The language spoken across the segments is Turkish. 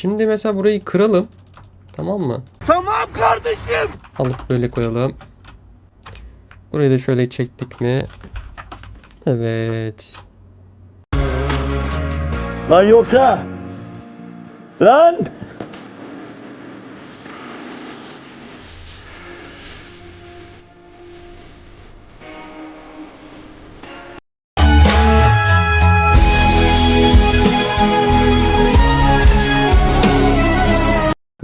Şimdi mesela burayı kıralım. Tamam mı? Tamam kardeşim. Alıp böyle koyalım. Burayı da şöyle çektik mi? Evet. Lan yoksa. Lan.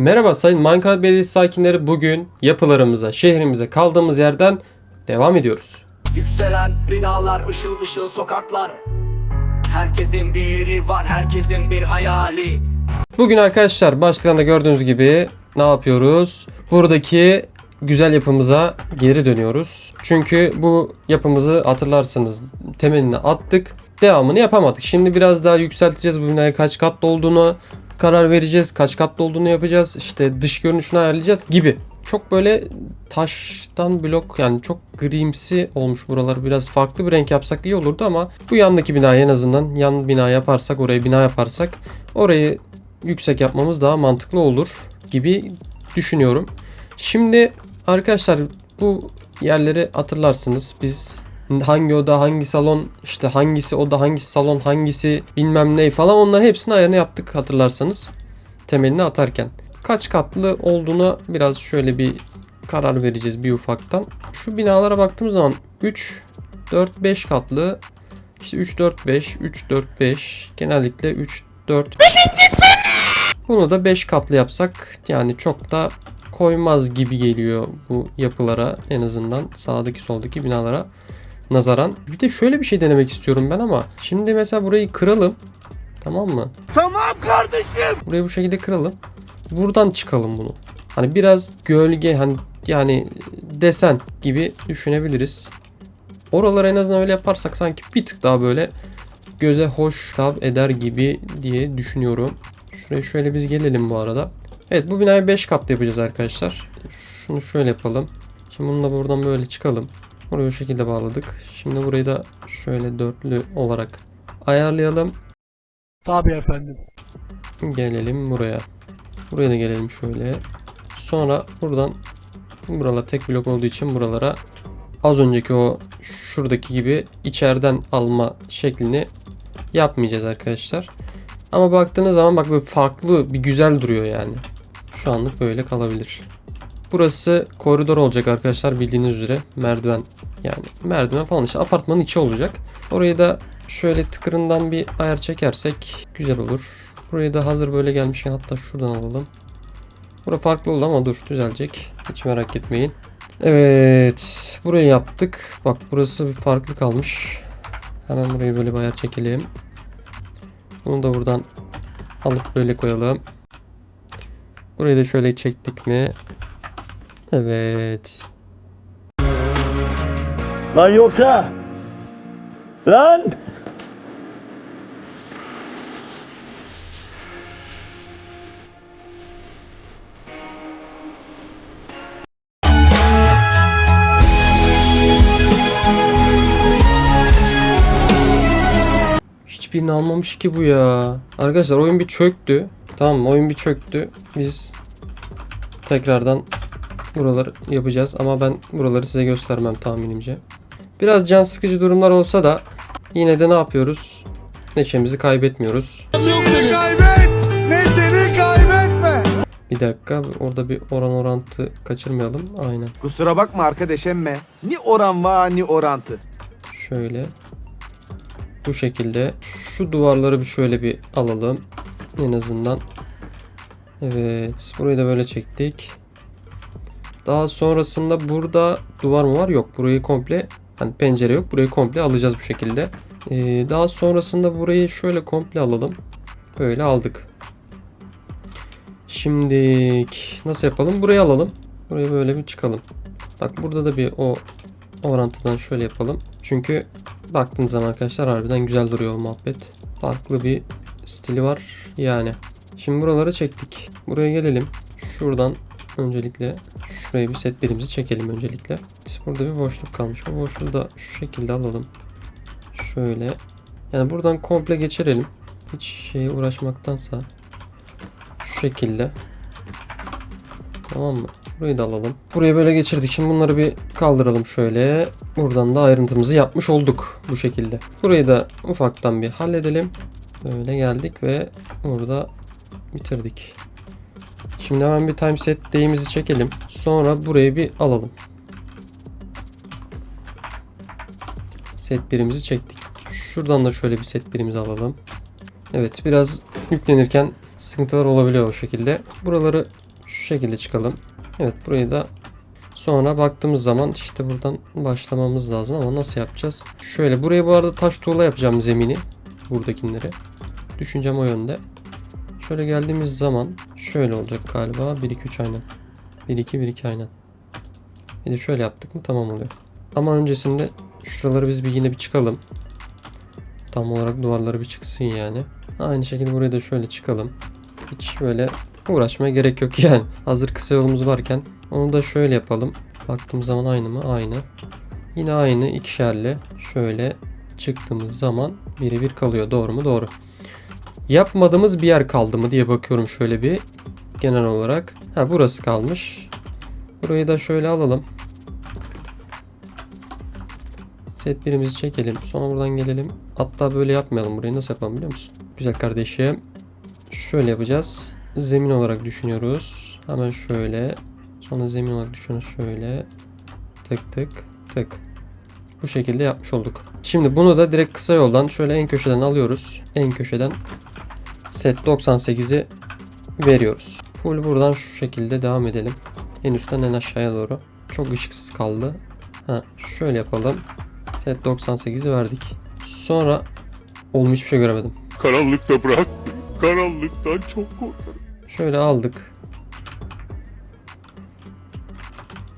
Merhaba sayın Minecraft Belediyesi sakinleri. Bugün yapılarımıza, şehrimize kaldığımız yerden devam ediyoruz. Yükselen binalar, ışıl ışıl sokaklar Herkesin bir yeri var, herkesin bir hayali Bugün arkadaşlar başlıktan da gördüğünüz gibi ne yapıyoruz? Buradaki güzel yapımıza geri dönüyoruz. Çünkü bu yapımızı hatırlarsınız temelini attık. Devamını yapamadık. Şimdi biraz daha yükselteceğiz bu binaya kaç katlı olduğunu karar vereceğiz. Kaç katlı olduğunu yapacağız. İşte dış görünüşünü ayarlayacağız gibi. Çok böyle taştan blok yani çok grimsi olmuş buralar. Biraz farklı bir renk yapsak iyi olurdu ama bu yandaki binayı en azından yan bina yaparsak oraya bina yaparsak orayı yüksek yapmamız daha mantıklı olur gibi düşünüyorum. Şimdi arkadaşlar bu yerleri hatırlarsınız. Biz hangi oda, hangi salon, işte hangisi oda, hangisi salon, hangisi bilmem ne falan onların hepsini ayarını yaptık hatırlarsanız. Temelini atarken. Kaç katlı olduğuna biraz şöyle bir karar vereceğiz bir ufaktan. Şu binalara baktığımız zaman 3, 4, 5 katlı. İşte 3, 4, 5, 3, 4, 5. Genellikle 3, 4, bunu da 5 katlı yapsak yani çok da koymaz gibi geliyor bu yapılara en azından sağdaki soldaki binalara nazaran. Bir de şöyle bir şey denemek istiyorum ben ama şimdi mesela burayı kıralım. Tamam mı? Tamam kardeşim. Burayı bu şekilde kıralım. Buradan çıkalım bunu. Hani biraz gölge hani yani desen gibi düşünebiliriz. Oraları en azından öyle yaparsak sanki bir tık daha böyle göze hoş hitap eder gibi diye düşünüyorum. Şuraya şöyle biz gelelim bu arada. Evet bu binayı 5 katlı yapacağız arkadaşlar. Şunu şöyle yapalım. Şimdi bunu da buradan böyle çıkalım. Burayı o şekilde bağladık. Şimdi burayı da şöyle dörtlü olarak ayarlayalım. Tabii efendim. Gelelim buraya. Buraya da gelelim şöyle. Sonra buradan buralar tek blok olduğu için buralara az önceki o şuradaki gibi içeriden alma şeklini yapmayacağız arkadaşlar. Ama baktığınız zaman bak böyle farklı bir güzel duruyor yani. Şu anlık böyle kalabilir. Burası koridor olacak arkadaşlar bildiğiniz üzere. Merdiven yani merdiven falan işte apartmanın içi olacak. Orayı da şöyle tıkırından bir ayar çekersek güzel olur. Burayı da hazır böyle gelmişken hatta şuradan alalım. Bura farklı oldu ama dur düzelecek. Hiç merak etmeyin. Evet. Burayı yaptık. Bak burası bir farklı kalmış. Hemen burayı böyle bir ayar çekelim. Bunu da buradan alıp böyle koyalım. Burayı da şöyle çektik mi? Evet. Lan yoksa. Lan. Hiçbirini almamış ki bu ya. Arkadaşlar oyun bir çöktü. Tamam oyun bir çöktü. Biz tekrardan buraları yapacağız ama ben buraları size göstermem tahminimce. Biraz can sıkıcı durumlar olsa da yine de ne yapıyoruz? Neşemizi kaybetmiyoruz. Neşeni kaybet, neşeni kaybetme. Bir dakika orada bir oran orantı kaçırmayalım. Aynen. Kusura bakma arkadaş emme. Ni oran var ni orantı. Şöyle. Bu şekilde. Şu duvarları bir şöyle bir alalım. En azından. Evet. Burayı da böyle çektik. Daha sonrasında burada duvar mı var? Yok. Burayı komple hani pencere yok. Burayı komple alacağız bu şekilde. Ee, daha sonrasında burayı şöyle komple alalım. Böyle aldık. Şimdi nasıl yapalım? Burayı alalım. Buraya böyle bir çıkalım. Bak burada da bir o orantıdan şöyle yapalım. Çünkü baktığınız zaman arkadaşlar harbiden güzel duruyor o muhabbet. Farklı bir stili var yani. Şimdi buraları çektik. Buraya gelelim. Şuradan öncelikle şuraya bir set birimizi çekelim öncelikle. Burada bir boşluk kalmış. O boşluğu da şu şekilde alalım. Şöyle. Yani buradan komple geçirelim. Hiç şeye uğraşmaktansa Şu şekilde. Tamam mı? Burayı da alalım. Burayı böyle geçirdik. Şimdi bunları bir kaldıralım şöyle. Buradan da ayrıntımızı yapmış olduk bu şekilde. Burayı da ufaktan bir halledelim. Böyle geldik ve burada bitirdik. Şimdi hemen bir timeset deyimizi çekelim. Sonra burayı bir alalım. Set birimizi çektik. Şuradan da şöyle bir set birimizi alalım. Evet biraz yüklenirken sıkıntılar olabiliyor o şekilde. Buraları şu şekilde çıkalım. Evet burayı da sonra baktığımız zaman işte buradan başlamamız lazım ama nasıl yapacağız? Şöyle burayı bu arada taş tuğla yapacağım zemini. Buradakileri. Düşüncem o yönde. Şöyle geldiğimiz zaman şöyle olacak galiba. 1 2 3 aynen. 1 2 1 2 aynen. Bir de şöyle yaptık mı tamam oluyor. Ama öncesinde şuraları biz bir yine bir çıkalım. Tam olarak duvarları bir çıksın yani. Aynı şekilde buraya da şöyle çıkalım. Hiç böyle uğraşmaya gerek yok yani. Hazır kısa yolumuz varken onu da şöyle yapalım. Baktığımız zaman aynı mı? Aynı. Yine aynı ikişerle şöyle çıktığımız zaman biri bir kalıyor. Doğru mu? Doğru. Yapmadığımız bir yer kaldı mı diye bakıyorum şöyle bir genel olarak. Ha burası kalmış. Burayı da şöyle alalım. Set birimizi çekelim. Sonra buradan gelelim. Hatta böyle yapmayalım burayı. Nasıl yapalım biliyor musun? Güzel kardeşim. Şöyle yapacağız. Zemin olarak düşünüyoruz. Hemen şöyle. Sonra zemin olarak düşünüyoruz. Şöyle. Tık tık tık. Bu şekilde yapmış olduk. Şimdi bunu da direkt kısa yoldan şöyle en köşeden alıyoruz. En köşeden set 98'i veriyoruz. Full buradan şu şekilde devam edelim. En üstten en aşağıya doğru. Çok ışıksız kaldı. Ha, şöyle yapalım. Set 98'i verdik. Sonra oğlum hiçbir şey göremedim. Karanlıkta bırak. Karanlıktan çok korkarım. Şöyle aldık.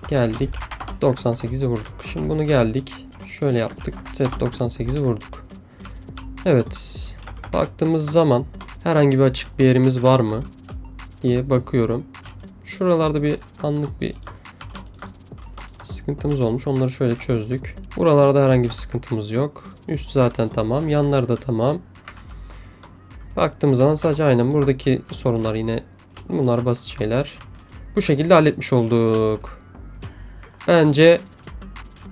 Geldik. 98'i vurduk. Şimdi bunu geldik. Şöyle yaptık. Set 98'i vurduk. Evet. Baktığımız zaman herhangi bir açık bir yerimiz var mı diye bakıyorum. Şuralarda bir anlık bir sıkıntımız olmuş. Onları şöyle çözdük. Buralarda herhangi bir sıkıntımız yok. Üst zaten tamam. Yanlar da tamam. Baktığımız zaman sadece aynen buradaki sorunlar yine bunlar basit şeyler. Bu şekilde halletmiş olduk. Bence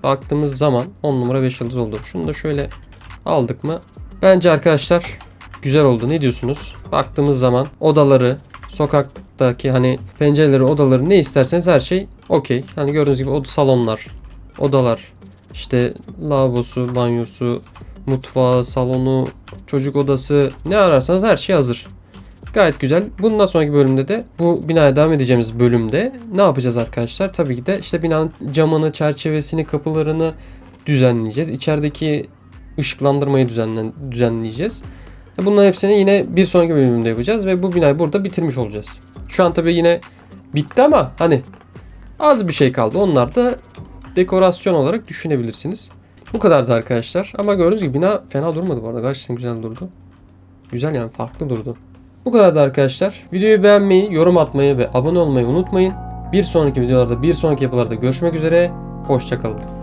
baktığımız zaman 10 numara 5 yıldız oldu. Şunu da şöyle aldık mı? Bence arkadaşlar güzel oldu. Ne diyorsunuz? Baktığımız zaman odaları, sokaktaki hani pencereleri, odaları ne isterseniz her şey okey. Hani gördüğünüz gibi o salonlar, odalar, işte lavabosu, banyosu, mutfağı, salonu, çocuk odası ne ararsanız her şey hazır. Gayet güzel. Bundan sonraki bölümde de bu binaya devam edeceğimiz bölümde ne yapacağız arkadaşlar? Tabii ki de işte binanın camını, çerçevesini, kapılarını düzenleyeceğiz. İçerideki ışıklandırmayı düzenlen düzenleyeceğiz. E Bunların hepsini yine bir sonraki bölümde yapacağız ve bu binayı burada bitirmiş olacağız. Şu an tabii yine bitti ama hani az bir şey kaldı. Onlar da dekorasyon olarak düşünebilirsiniz. Bu kadardı arkadaşlar. Ama gördüğünüz gibi bina fena durmadı bu arada. Gerçekten güzel durdu. Güzel yani farklı durdu. Bu kadardı arkadaşlar. Videoyu beğenmeyi, yorum atmayı ve abone olmayı unutmayın. Bir sonraki videolarda, bir sonraki yapılarda görüşmek üzere. Hoşçakalın.